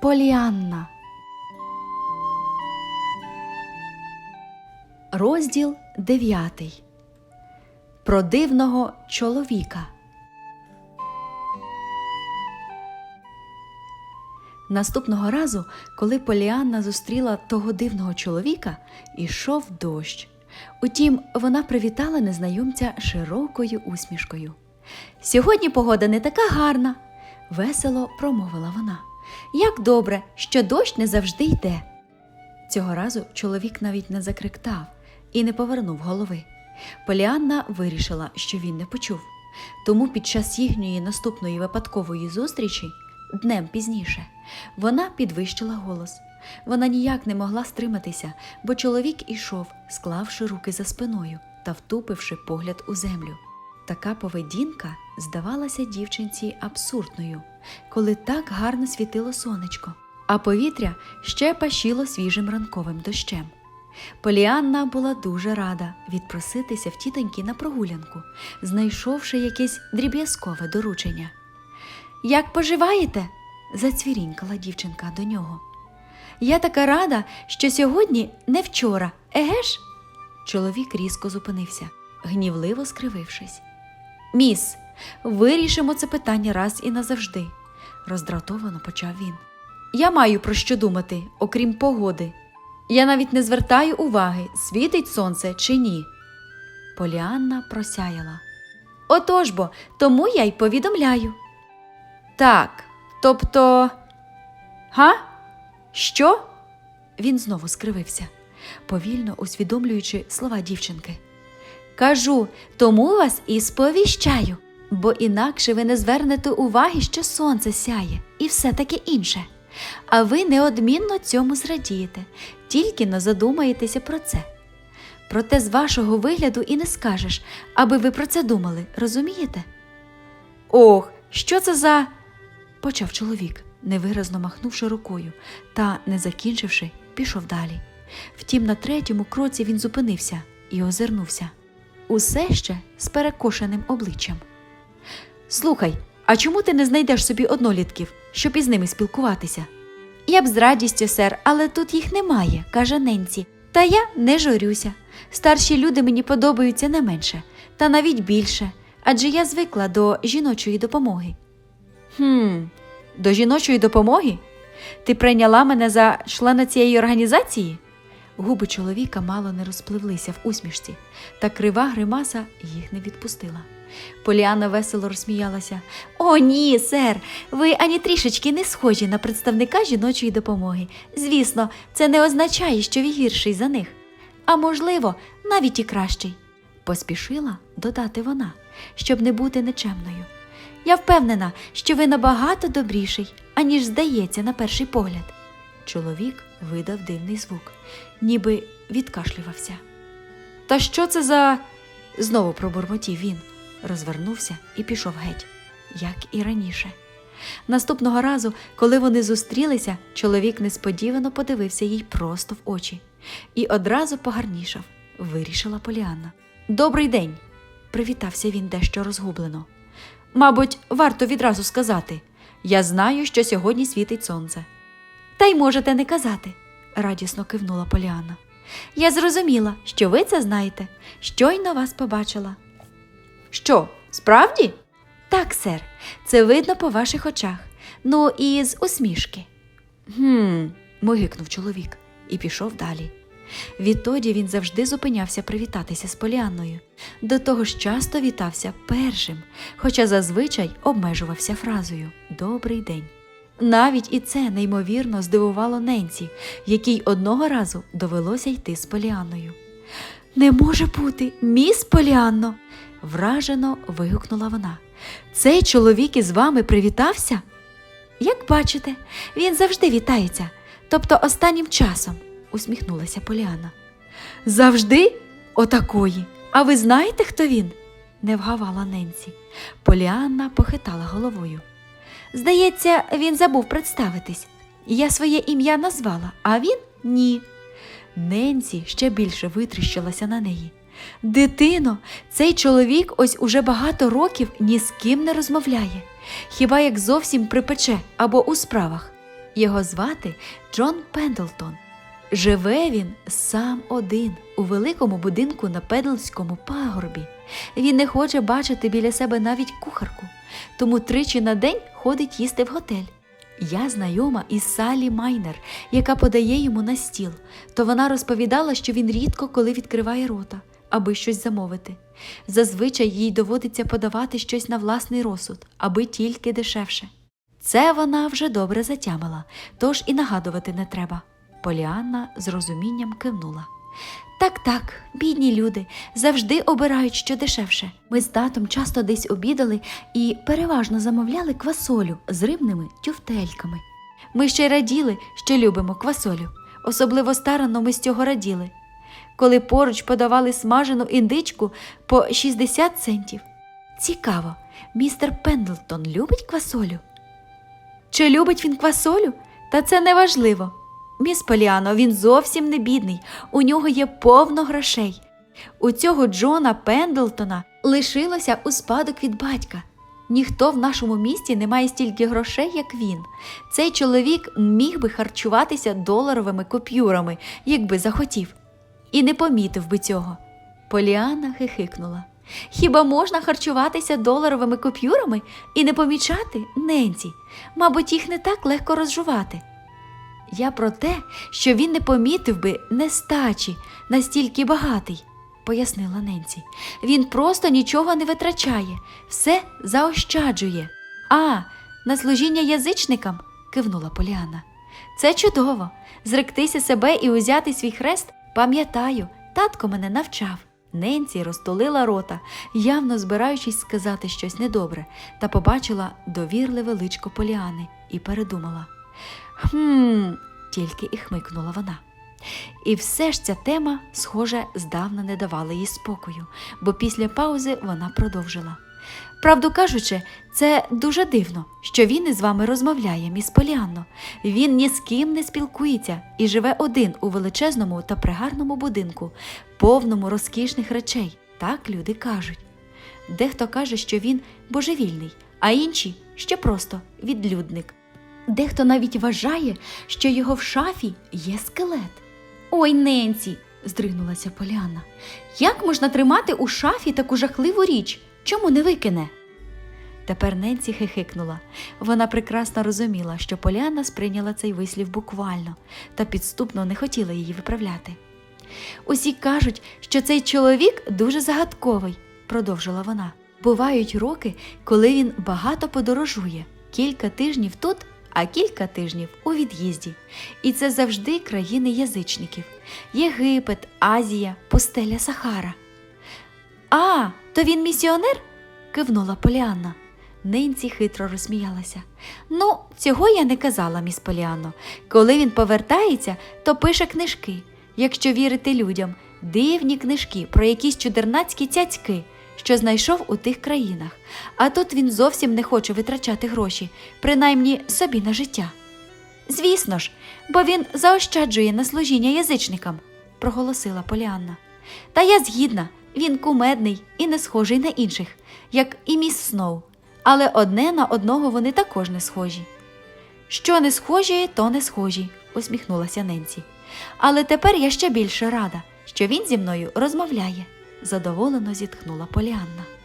Поліанна. Розділ дев'ятий. Про дивного чоловіка. Наступного разу, коли Поліанна зустріла того дивного чоловіка, ішов дощ. Утім, вона привітала незнайомця широкою усмішкою. Сьогодні погода не така гарна, весело промовила вона. Як добре, що дощ не завжди йде. Цього разу чоловік навіть не закриктав і не повернув голови. Поліанна вирішила, що він не почув. Тому під час їхньої наступної випадкової зустрічі, днем пізніше, вона підвищила голос. Вона ніяк не могла стриматися, бо чоловік ішов, склавши руки за спиною та втупивши погляд у землю. Така поведінка здавалася дівчинці абсурдною, коли так гарно світило сонечко, а повітря ще пашіло свіжим ранковим дощем. Поліанна була дуже рада відпроситися в тітоньки на прогулянку, знайшовши якесь дріб'язкове доручення. Як поживаєте? зацвірінькала дівчинка до нього. Я така рада, що сьогодні не вчора, еге ж? Чоловік різко зупинився, гнівливо скривившись. Міс, вирішимо це питання раз і назавжди, роздратовано почав він. Я маю про що думати, окрім погоди. Я навіть не звертаю уваги, світить сонце чи ні. Поліанна просяяла. Отож бо, тому я й повідомляю. Так, тобто. Га? Що? Він знову скривився, повільно усвідомлюючи слова дівчинки. Кажу, тому вас і сповіщаю, бо інакше ви не звернете уваги, що сонце сяє і все таке інше. А ви неодмінно цьому зрадієте, тільки не задумаєтеся про це. Проте з вашого вигляду і не скажеш, аби ви про це думали, розумієте? Ох, що це за. почав чоловік, невиразно махнувши рукою, та, не закінчивши, пішов далі. Втім, на третьому кроці він зупинився і озирнувся. Усе ще з перекошеним обличчям. Слухай, а чому ти не знайдеш собі однолітків, щоб із ними спілкуватися? Я б з радістю, сер, але тут їх немає, каже Ненці. Та я не журюся. Старші люди мені подобаються не менше, та навіть більше, адже я звикла до жіночої допомоги. Хм, до жіночої допомоги? Ти прийняла мене за члена цієї організації? Губи чоловіка мало не розпливлися в усмішці, та крива гримаса їх не відпустила. Поліана весело розсміялася. О, ні, сер, ви ані трішечки не схожі на представника жіночої допомоги. Звісно, це не означає, що ви гірший за них. А можливо, навіть і кращий. Поспішила додати вона, щоб не бути нечемною. Я впевнена, що ви набагато добріший, аніж здається на перший погляд. Чоловік видав дивний звук, ніби відкашлювався. Та що це за. знову пробурмотів він, розвернувся і пішов геть, як і раніше. Наступного разу, коли вони зустрілися, чоловік несподівано подивився їй просто в очі і одразу погарнішав, вирішила Поліанна. Добрий день, привітався він дещо розгублено. Мабуть, варто відразу сказати я знаю, що сьогодні світить сонце. Та й можете не казати, радісно кивнула Поліанна. Я зрозуміла, що ви це знаєте, щойно вас побачила. Що, справді? Так, сер, це видно по ваших очах. Ну, і з усмішки. Гм, мигикнув чоловік і пішов далі. Відтоді він завжди зупинявся привітатися з Поліанною. До того ж часто вітався першим, хоча зазвичай обмежувався фразою Добрий день. Навіть і це неймовірно здивувало Ненці, якій одного разу довелося йти з Поліанною. Не може бути, міс Поліанно. вражено вигукнула вона. Цей чоловік із вами привітався? Як бачите, він завжди вітається, тобто останнім часом, усміхнулася Поліана. Завжди? Отакої. А ви знаєте, хто він? не вгавала Ненці. Поліанна похитала головою. Здається, він забув представитись. Я своє ім'я назвала, а він ні. Ненсі ще більше витріщилася на неї. Дитино, цей чоловік ось уже багато років ні з ким не розмовляє. хіба як зовсім припече або у справах. Його звати Джон Пендлтон. Живе він сам один у великому будинку на Педлському пагорбі. Він не хоче бачити біля себе навіть кухарку, тому тричі на день ходить їсти в готель. Я знайома із Салі Майнер, яка подає йому на стіл, то вона розповідала, що він рідко коли відкриває рота, аби щось замовити. Зазвичай їй доводиться подавати щось на власний розсуд, аби тільки дешевше. Це вона вже добре затямила, тож і нагадувати не треба. Поліанна з розумінням кивнула. Так, так, бідні люди завжди обирають що дешевше. Ми з татом часто десь обідали і переважно замовляли квасолю з рибними тюфтельками. Ми ще й раділи, що любимо квасолю. Особливо старано ми з цього раділи. Коли поруч подавали смажену індичку по 60 центів. Цікаво, містер Пендлтон любить квасолю? Чи любить він квасолю? Та це не важливо. Міс Поліано, він зовсім не бідний, у нього є повно грошей. У цього Джона Пендлтона лишилося у спадок від батька. Ніхто в нашому місті не має стільки грошей, як він. Цей чоловік міг би харчуватися доларовими купюрами, якби захотів, і не помітив би цього. Поліана хихикнула. Хіба можна харчуватися доларовими купюрами і не помічати Ненці? Мабуть, їх не так легко розжувати. Я про те, що він не помітив би нестачі, настільки багатий, пояснила Ненці. Він просто нічого не витрачає, все заощаджує. А, на служіння язичникам? кивнула Поліана. Це чудово. Зректися себе і узяти свій хрест, пам'ятаю, татко мене навчав. Ненці розтулила рота, явно збираючись сказати щось недобре, та побачила довірливе личко Поліани і передумала. Хм, тільки і хмикнула вона. І все ж ця тема, схоже, здавна не давала їй спокою, бо після паузи вона продовжила. Правду кажучи, це дуже дивно, що він із вами розмовляє, міс Поліанно. Він ні з ким не спілкується і живе один у величезному та пригарному будинку, повному розкішних речей. Так люди кажуть. Дехто каже, що він божевільний, а інші ще просто відлюдник. Дехто навіть вважає, що його в шафі є скелет. Ой, Ненці, здригнулася Поліана. Як можна тримати у шафі таку жахливу річ? Чому не викине? Тепер Ненці хихикнула. Вона прекрасно розуміла, що Поліана сприйняла цей вислів буквально та підступно не хотіла її виправляти. Усі кажуть, що цей чоловік дуже загадковий, продовжила вона. Бувають роки, коли він багато подорожує, кілька тижнів тут, а кілька тижнів у від'їзді. І це завжди країни язичників Єгипет, Азія, пустеля Сахара. А, то він місіонер? кивнула Поліанна. Нинці хитро розсміялася. Ну, цього я не казала, міс Поліанно. Коли він повертається, то пише книжки, якщо вірити людям, дивні книжки про якісь чудернацькі цяцьки, що знайшов у тих країнах. А тут він зовсім не хоче витрачати гроші, принаймні собі на життя. Звісно ж, бо він заощаджує на служіння язичникам, проголосила Поліанна. Та я згідна, він кумедний і не схожий на інших, як і міс Сноу. Але одне на одного вони також не схожі. Що не схожі, то не схожі, усміхнулася Ненці. Але тепер я ще більше рада, що він зі мною розмовляє, задоволено зітхнула Поліанна.